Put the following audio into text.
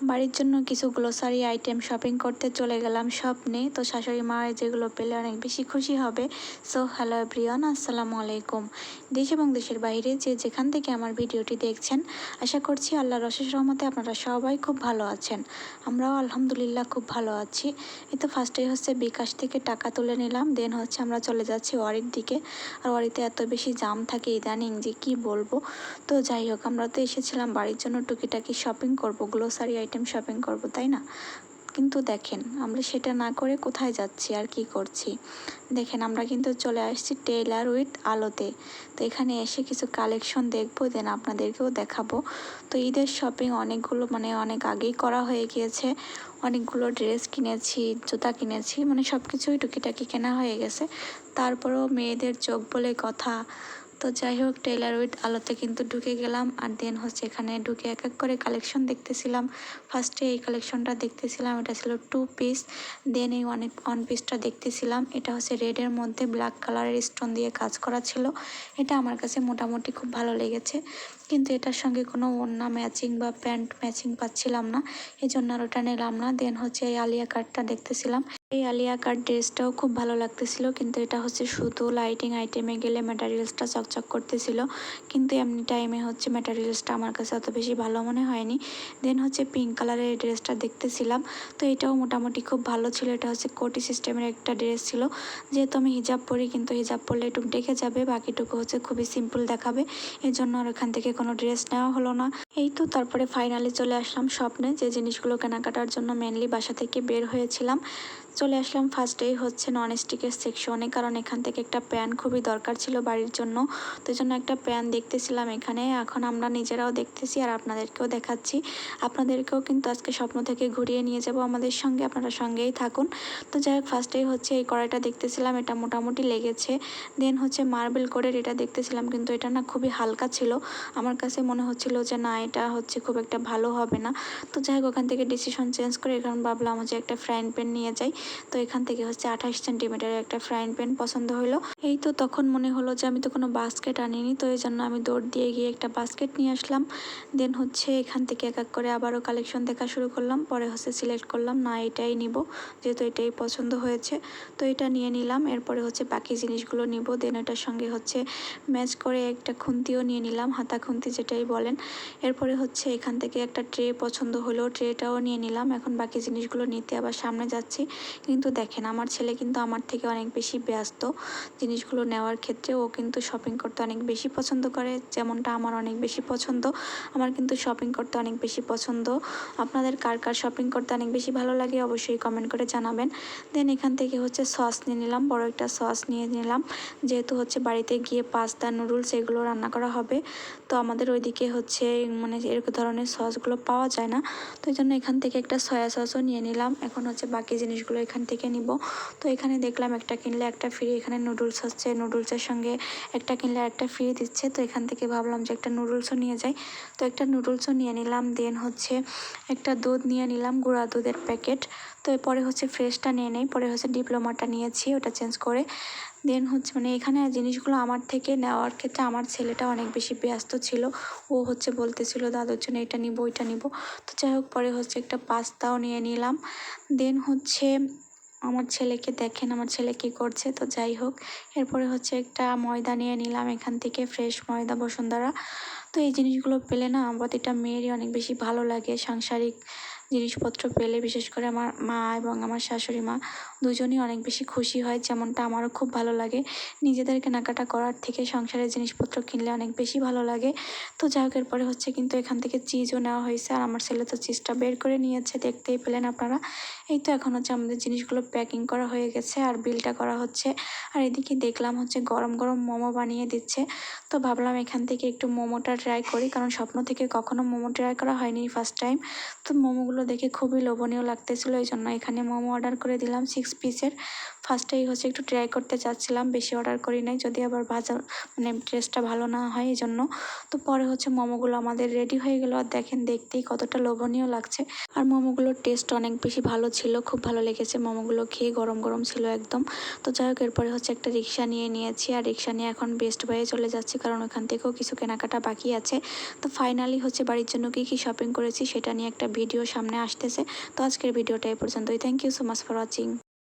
বাড়ির জন্য কিছু গ্লোসারি আইটেম শপিং করতে চলে গেলাম স্বপ্নে। তো শাশুড়ি মা যেগুলো পেলে অনেক বেশি খুশি হবে। সো হ্যালো এভরিওয়ান আসসালামু আলাইকুম। দেশ এবং দেশের বাইরে যে যেখান থেকে আমার ভিডিওটি দেখছেন, আশা করছি আল্লাহর অশেষ রহমতে আপনারা সবাই খুব ভালো আছেন। আমরাও আলহামদুলিল্লাহ খুব ভালো আছি। এই তো ফার্স্টেই হচ্ছে বিকাশ থেকে টাকা তুলে নিলাম দেন হচ্ছে আমরা চলে যাচ্ছি ওয়ারির দিকে। আর ওয়ারিতে এত বেশি জাম থাকে ইদানিং যে কি বলব। তো যাই হোক, আমরা তো এসেছিলাম বাড়ির জন্য টুকিটাকি শপিং করব গ্লোসারি আইটেম শপিং করব, তাই না? কিন্তু দেখেন, আমরা সেটা না করে কোথায় যাচ্ছি আর কি করছি? দেখেন, আমরা কিন্তু চলে আসছি টেইলার উইথ আলোতে। তো এখানে এসে কিছু কালেকশন দেখব দেন আপনাদেরকেও দেখাবো। তো ঈদের শপিং অনেকগুলো মানে অনেক আগেই করা হয়ে গিয়েছে। অনেকগুলো ড্রেস কিনেছি, জুতা কিনেছি মানে সব কিছুই টুকিটাকি কেনা হয়ে গেছে। তারপরেও মেয়েদের চোখ বলে কথা তো যাই হোক টেইলার উইথ আলোতে কিন্তু ঢুকে গেলাম আর দেন হচ্ছে এখানে ঢুকে এক এক করে কালেকশন দেখতেছিলাম। ফার্স্টে এই কালেকশনটা দেখতেছিলাম, এটা ছিল টু পিস দেন এই ওয়ান ওয়ান পিসটা দেখতেছিলাম। এটা হচ্ছে রেডের মধ্যে ব্ল্যাক কালারের স্টোন দিয়ে কাজ করা ছিল। এটা আমার কাছে মোটামুটি খুব ভালো লেগেছে। কিন্তু এটার সঙ্গে কোনো ওড়না ম্যাচিং বা প্যান্ট ম্যাচিং পাচ্ছিলাম না এই জন্য আর ওটা নিলাম না। দেন হচ্ছে এই আলিয়া কাটটা দেখতেছিলাম। এই আলিয়া কাট ড্রেসটাও খুব ভালো লাগতেছিল, কিন্তু এটা হচ্ছে শুধু লাইটিং আইটেমে গেলে ম্যাটারিয়ালসটা চকচক করতেছিল। কিন্তু এমনি টাইমে হচ্ছে ম্যাটারিয়ালসটা আমার কাছে অত বেশি ভালো মনে হয়নি। দেন হচ্ছে পিঙ্ক কালারের ড্রেসটা দেখতেছিলাম। তো এটাও মোটামুটি খুব ভালো ছিল। এটা হচ্ছে কোটি সিস্টেমের একটা ড্রেস ছিল। যেহেতু আমি হিজাব পরি, কিন্তু হিজাব পরলে একটু ডেকে যাবে। বাকিটুকু হচ্ছে খুবই সিম্পল দেখাবে। এই জন্য আর ওখান থেকে কোনো ড্রেস নেওয়া হলো না। এই তো, তারপরে ফাইনালি চলে আসলাম স্বপ্নে। যে জিনিসগুলো কেনাকাটার জন্য মেনলি বাসা থেকে বের হয়েছিলাম, চলে আসলাম ফার্স্টেই হচ্ছে নন স্টিকের সেকশনে কারণ এখান থেকে একটা প্যান খুবই দরকার ছিল বাড়ির জন্য। তো জন্য একটা প্যান দেখতেছিলাম এখানে, এখন আমরা নিজেরাও দেখতেছি আর আপনাদেরকেও দেখাচ্ছি। আপনাদেরকেও কিন্তু আজকে স্বপ্ন থেকে ঘুরিয়ে নিয়ে যাব আমাদের সঙ্গে, আপনারা সঙ্গেই থাকুন। তো যাই হোক ফার্স্টেই হচ্ছে এই কড়াইটা দেখতেছিলাম, এটা মোটামুটি লেগেছে। দেন হচ্ছে মার্বেল কোডের এটা দেখতেছিলাম, কিন্তু এটা না খুবই হালকা ছিল। আমার কাছে মনে হচ্ছিল যে না এটা হচ্ছে খুব একটা ভালো হবে না। তো যাই হোক, ওখান থেকে ডিসিশন চেঞ্জ করে এখন ভাবলাম হচ্ছে একটা ফ্রাইং প্যান নিয়ে যাই। তো এখান থেকে হচ্ছে আঠাশ সেন্টিমিটারের একটা ফ্রাইং প্যান পছন্দ হলো। এই তো তখন মনে হলো যে আমি তো কোনো বাস্কেট আনিনি, তো এই জন্য আমি দৌড় দিয়ে গিয়ে একটা বাস্কেট নিয়ে আসলাম। দেন হচ্ছে এখান থেকে এক এক করে আবারও কালেকশন দেখা শুরু করলাম। পরে হচ্ছে সিলেক্ট করলাম, না, এটাই নিব, যেহেতু এটাই পছন্দ হয়েছে। তো এটা নিয়ে নিলাম, এরপরে হচ্ছে বাকি জিনিসগুলো নিব। দেন এটার সঙ্গে হচ্ছে ম্যাচ করে একটা খুন্তিও নিয়ে নিলাম, হাতা খুন্তি যেটাই বলেন। এরপরে হচ্ছে এখান থেকে একটা ট্রে পছন্দ হলো। ট্রেটাও নিয়ে নিলাম। এখন বাকি জিনিসগুলো নিতে আবার সামনে যাচ্ছি। কিন্তু দেখেন, আমার ছেলে কিন্তু আমার থেকে অনেক বেশি ব্যস্ত। জিনিসগুলো নেওয়ার ক্ষেত্রে ও কিন্তু শপিং করতে অনেক বেশি পছন্দ করে। যেমনটা আমার অনেক বেশি পছন্দ। আমার কিন্তু শপিং করতে অনেক বেশি পছন্দ। আপনাদের কার কার শপিং করতে অনেক বেশি ভালো লাগে অবশ্যই কমেন্ট করে জানাবেন। দেন এখান থেকে হচ্ছে সস নিয়ে নিলাম। বড় একটা সস নিয়ে নিলাম। যেহেতু হচ্ছে বাড়িতে গিয়ে পাস্তা নুডলস এগুলো রান্না করা হবে। তো আমাদের ওইদিকে হচ্ছে মানে এরকম ধরনের সসগুলো পাওয়া যায় না। তো এই জন্য এখান থেকে একটা সয়া সসও নিয়ে নিলাম। এখন হচ্ছে বাকি জিনিসগুলো এখান থেকে নিব। তো এখানে দেখলাম একটা কিনলে একটা ফ্রি এখানে নুডলস হচ্ছে নুডলসের সঙ্গে একটা কিনলে একটা ফ্রি দিচ্ছে। তো এখান থেকে ভাবলাম যে একটা নুডলসও নিয়ে যাই। তো একটা নুডলসও নিয়ে নিলাম। দেন হচ্ছে একটা দুধ নিয়ে নিলাম, গুঁড়া দুধের প্যাকেট তো পরে হচ্ছে ফ্রেশটা নিয়ে নেই। পরে হচ্ছে ডিপ্লোমাটা নিয়েছি, ওটা চেঞ্জ করে। দেন হচ্ছে মানে এখানে জিনিসগুলো আমার থেকে নেওয়ার ক্ষেত্রে আমার ছেলেটা অনেক বেশি ব্যস্ত ছিল। ও হচ্ছে বলতেছিল, দাদুর জন্য এটা নিব, ওইটা নিব। তো যাই হোক, পরে হচ্ছে একটা পাস্তাও নিয়ে নিলাম। দেন হচ্ছে আমার ছেলেকে দেখেন, আমার ছেলে কী করছে? তো যাই হোক, এরপরে হচ্ছে একটা ময়দা নিয়ে নিলাম এখান থেকে, ফ্রেশ ময়দা, বসুন্ধরা। তো এই জিনিসগুলো পেলে না প্রতিটা মেয়েরই অনেক বেশি ভালো লাগে সাংসারিক জিনিসপত্র পেলে, বিশেষ করে আমার মা এবং আমার শাশুড়ি মা দুজনই অনেক বেশি খুশি হয়, যেমনটা আমারও খুব ভালো লাগে। নিজেদের কেনাকাটা করার থেকে সংসারের জিনিসপত্র কিনলে অনেক বেশি ভালো লাগে। তো যাই হোক, এরপরে হচ্ছে কিন্তু এখান থেকে চিজও নেওয়া হয়েছে। আর আমার ছেলে তো চিজটা বের করে নিয়েছে, দেখতেই পেলেন আপনারা। এই তো এখন হচ্ছে আমাদের জিনিসগুলো প্যাকিং করা হয়ে গেছে আর বিলটা করা হচ্ছে। আর এদিকে দেখলাম হচ্ছে গরম গরম মোমো বানিয়ে দিচ্ছে। তো ভাবলাম এখান থেকে একটু মোমোটা ট্রাই করি, কারণ স্বপ্ন থেকে কখনো মোমো ট্রাই করা হয়নি ফার্স্ট টাইম তো মোমোগুলো দেখে খুবই লোভনীয় লাগতেছিলো এই জন্য এখানে মোমো অর্ডার করে দিলাম সিক্স পিসের ফার্স্টেই হচ্ছে একটু ট্রাই করতে চাচ্ছিলাম, বেশি অর্ডার করি নাই, যদি আবার ভাজা মানে টেস্টটা ভালো না হয় এই জন্য তো পরে হচ্ছে মোমোগুলো আমাদের রেডি হয়ে গেলো। আর দেখেন, দেখতেই কতটা লোভনীয় লাগছে। আর মোমোগুলোর টেস্ট অনেক বেশি ভালো ছিল, খুব ভালো লেগেছে। মোমোগুলো খেয়ে গরম গরম ছিল একদম। তো যাই হোক, এরপরে হচ্ছে একটা রিক্সা নিয়ে নিয়েছি। আর রিক্সা নিয়ে এখন বেস্ট বয়ে চলে যাচ্ছি, কারণ ওখান থেকেও কিছু কেনাকাটা বাকি আছে। তো ফাইনালি হচ্ছে বাড়ির জন্য কী কী শপিং করেছি, সেটা নিয়ে একটা ভিডিও সামনে আসতেছে। তো আজকের ভিডিওটা এই পর্যন্তই। Thank you so much for watching